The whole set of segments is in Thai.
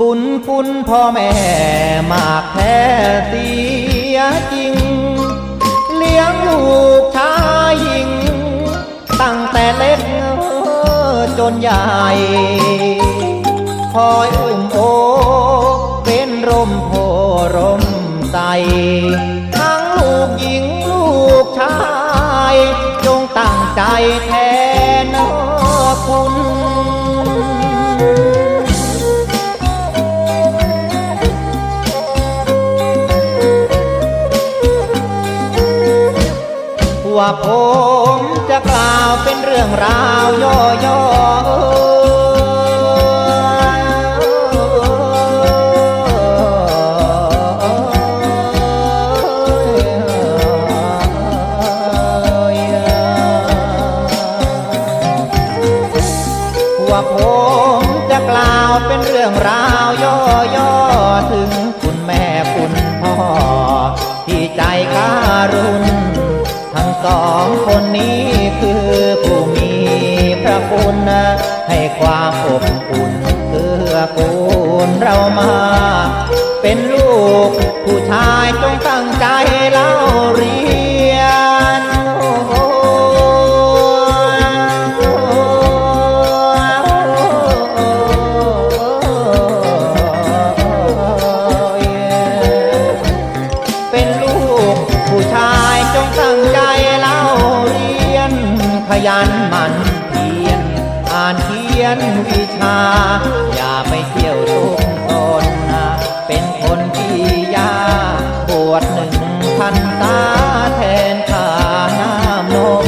บุญคุณพ่อแม่มากแท้เสียจริง เลี้ยงลูกชายหญิง ตั้งแต่เล็กจนใหญ่คอยอุ้มโอ เป็นร่มโพร่มใสทั้งลูกหญิงลูกชาย จงตั้งใจแทนคุณ ว่าผมจะกล่าวเป็นเรื่องราวย่อๆว่าผมจะกล่าวเป็นเรื่องราวย่อๆถึงคุณแม่คุณพ่อที่ใจการุณ ทั้งสองคนนี้คือผู้มีพระคุณให้ความอบอุ่นเกื้อกูลเรามา นมันเพียรอ่านเขียนวิชา อย่าไปเที่ยวทุกตนนะเป็นคนที่ยาปวดหนึ่งพันตาแทนค่าน้ำนม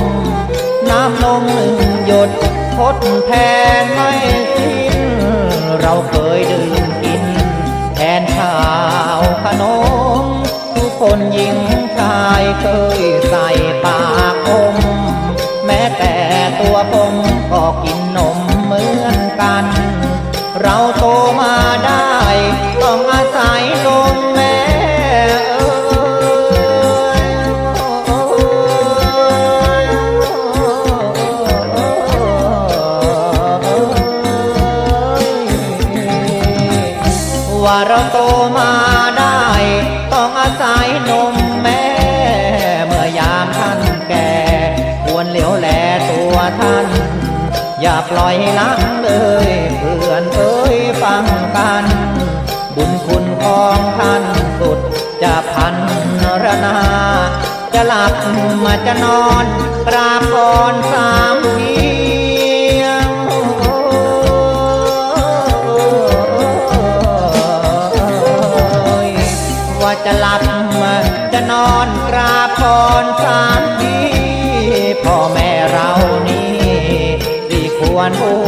น้ำนมหนึ่งหยดทดแทนไม่สิ้น เราเคยดื่มกิน แทนข้าวขนม ทุกคนหญิงชายเคยใส่ปากอ ก็กินนมเหมือนกัน เราโตมาได้ ต้องอาศัยนมแม่ว่าเราโต อย่าปล่อยลังเลยเพื่อนเอ้ยฟังกัน บุญคุณของท่านสุดจะพันรนา จะหลับมาจะนอนกราบก่อนสามเพียว่าจะหลับจะนอนกราบก่อนสามทีพ่อแม่ เร